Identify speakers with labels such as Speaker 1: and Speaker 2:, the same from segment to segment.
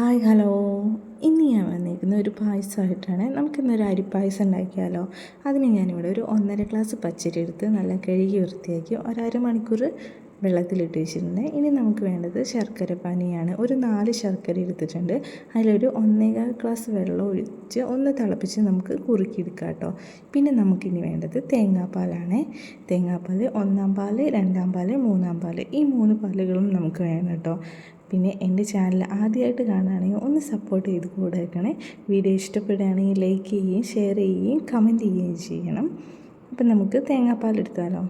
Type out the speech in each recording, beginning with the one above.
Speaker 1: Hi hello. ഇന്ന് ഞാൻ വന്നിരിക്കുന്ന ഒരു പായസമായിട്ടാണ്. നമുക്കിന്നൊരു അരിപ്പായസം ഉണ്ടാക്കിയാലോ? അതിന് ഞാനിവിടെ ഒരു ഒന്നര ഗ്ലാസ് പച്ചരി എടുത്ത് നല്ല കഴുകി വൃത്തിയാക്കി ഒരര മണിക്കൂർ വെള്ളത്തിലിട്ട് വെച്ചിട്ടുണ്ട്. ഇനി നമുക്ക് വേണ്ടത് ശർക്കര പാനിയാണ്. ഒരു നാല് ശർക്കര എടുത്തിട്ടുണ്ട്. അതിലൊരു ഒന്നേകാൽ ഗ്ലാസ് വെള്ളം ഒഴിച്ച് ഒന്ന് തിളപ്പിച്ച് നമുക്ക് കുറുക്കിയെടുക്കാം കേട്ടോ. പിന്നെ നമുക്കിനി വേണ്ടത് തേങ്ങാപ്പാലാണ്. തേങ്ങാപ്പാൽ ഒന്നാം പാൽ രണ്ടാം പാൽ മൂന്നാം പാൽ ഈ മൂന്ന് പാലുകളും നമുക്ക് വേണം കേട്ടോ. പിന്നെ എന്റെ ചാനൽ ആദ്യമായിട്ട് കാണുകയാണെങ്കിൽ ഒന്ന് സപ്പോർട്ട് ചെയ്ത് കൂടെ വെക്കണേ വീഡിയോ ഇഷ്ടപ്പെടുകയാണെങ്കിൽ ലൈക്ക് ചെയ്യുകയും ഷെയർ ചെയ്യുകയും കമന്റ് ചെയ്യുകയും ചെയ്യണം. അപ്പം നമുക്ക് തേങ്ങാപ്പാൽ എടുത്താലോ?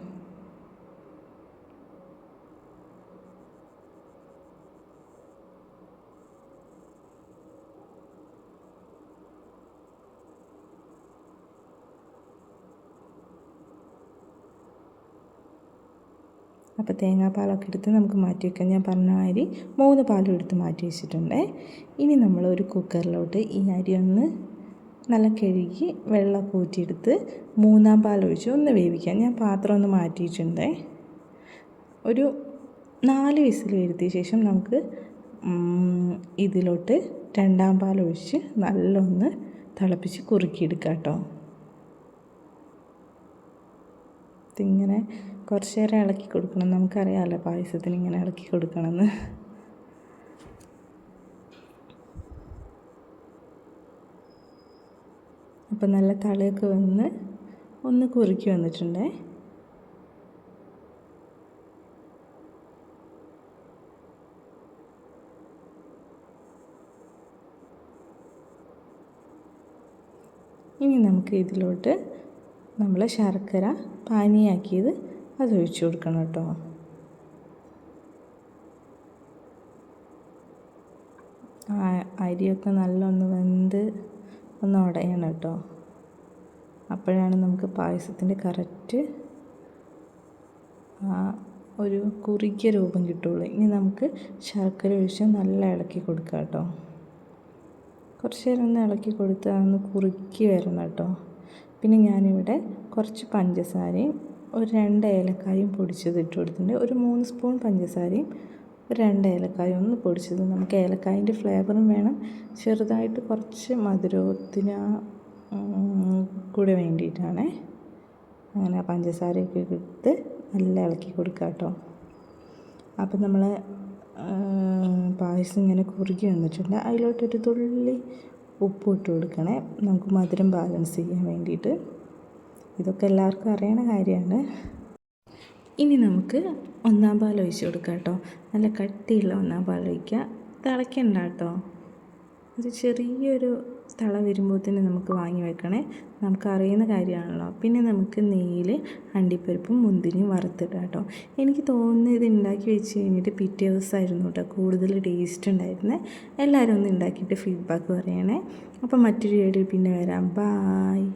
Speaker 1: അപ്പോൾ തേങ്ങാപ്പാലൊക്കെ എടുത്ത് നമുക്ക് മാറ്റി വെക്കാം. ഞാൻ പറഞ്ഞ മാതിരി മൂന്ന് പാലും എടുത്ത് മാറ്റി വെച്ചിട്ടുണ്ട്. ഇനി നമ്മൾ ഒരു കുക്കറിലോട്ട് ഈ അരി ഒന്ന് നല്ല കഴുകി വെള്ളമൊക്കെ ഊറ്റിയെടുത്ത് മൂന്നാം പാലൊഴിച്ച് ഒന്ന് വേവിക്കാം. ഞാൻ പാത്രം ഒന്ന് മാറ്റിയിട്ടുണ്ട് ഒരു നാല് വിസിൽ വരുത്തിയ ശേഷം നമുക്ക് ഇതിലോട്ട് രണ്ടാം പാലൊഴിച്ച് നല്ലൊന്ന് തിളപ്പിച്ച് കുറുക്കിയെടുക്കാം കേട്ടോ. ഇതിങ്ങനെ കുറച്ച് നേരം ഇളക്കി കൊടുക്കണം. നമുക്കറിയാമല്ലോ പായസത്തിന് ഇങ്ങനെ ഇളക്കി കൊടുക്കണമെന്ന്. അപ്പം നല്ല തളയൊക്കെ വന്ന് ഒന്ന് കുറുക്കി വന്നിട്ടുണ്ടേ. ഇനി നമുക്ക് ഇതിലോട്ട് നമ്മൾ ശർക്കര പാനിയാക്കിയത് അത് ഒഴിച്ചു കൊടുക്കണം കേട്ടോ. അരിയൊക്കെ നല്ലൊന്ന് വെന്ത് ഒന്ന് ഉടയണം കേട്ടോ. അപ്പോഴാണ് നമുക്ക് പായസത്തിന്റെ കറക്റ്റ് ആ ഒരു കുറുകിയ രൂപം കിട്ടുള്ളൂ. ഇനി നമുക്ക് ശർക്കര ഒഴിച്ച് നല്ല ഇളക്കി കൊടുക്കാം കേട്ടോ. കുറച്ച് നേരം ഒന്ന് ഇളക്കി കൊടുത്താൽ ഒന്ന് കുറുക്കി വരണം കേട്ടോ. പിന്നെ ഞാനിവിടെ കുറച്ച് പഞ്ചസാരയും ഒരു രണ്ട് ഏലക്കായും പൊടിച്ചത് ഇട്ട് കൊടുത്തിട്ടുണ്ട്. ഒരു മൂന്ന് സ്പൂൺ പഞ്ചസാരയും ഒരു രണ്ട് ഏലക്കായും ഒന്ന് പൊടിച്ചത്. നമുക്ക് ഏലക്കായന്റെ ഫ്ലേവറും വേണം. ചെറുതായിട്ട് കുറച്ച് മധുരത്തിന് കൂടെ വേണ്ടിയിട്ടാണ് അങ്ങനെ പഞ്ചസാരയൊക്കെ എടുത്ത് നല്ല ഇളക്കി കൊടുക്കുക കേട്ടോ. അപ്പം നമ്മൾ പായസം ഇങ്ങനെ കുറുകി വന്നിട്ടുണ്ട്. അതിലോട്ടൊരു തുള്ളി ഉപ്പ് ഇട്ട് കൊടുക്കണേ. നമുക്ക് മധുരം ബാലൻസ് ചെയ്യാൻ വേണ്ടിയിട്ട്. ഇതൊക്കെ എല്ലാവർക്കും അറിയണ കാര്യമാണ്. ഇനി നമുക്ക് ഒന്നാം പാൽ ഒഴിച്ച് കൊടുക്കാം കേട്ടോ. നല്ല കട്ടിയുള്ള ഒന്നാം പാൽ ഒഴിക്കുക. തിളയ്ക്കണ്ട കേട്ടോ. ഒരു ചെറിയൊരു തള വരുമ്പോഴത്തേന് നമുക്ക് വാങ്ങി വെക്കണേ. നമുക്ക് അറിയുന്ന കാര്യമാണല്ലോ. പിന്നെ നമുക്ക് നെയ്യിൽ അണ്ടിപ്പരിപ്പും മുന്തിരിയും വറുത്തിടാം കേട്ടോ. എനിക്ക് തോന്നുന്നു ഇത് ഉണ്ടാക്കി വെച്ച് കഴിഞ്ഞിട്ട് പിറ്റേ ദിവസമായിരുന്നു കേട്ടോ കൂടുതൽ ടേസ്റ്റ് ഉണ്ടായിരുന്നത് എല്ലാവരും ഒന്ന് ഉണ്ടാക്കിയിട്ട് ഫീഡ്ബാക്ക് പറയണേ. അപ്പം മറ്റൊരു വീഡിയോ പിന്നെ വരാം. ബായ്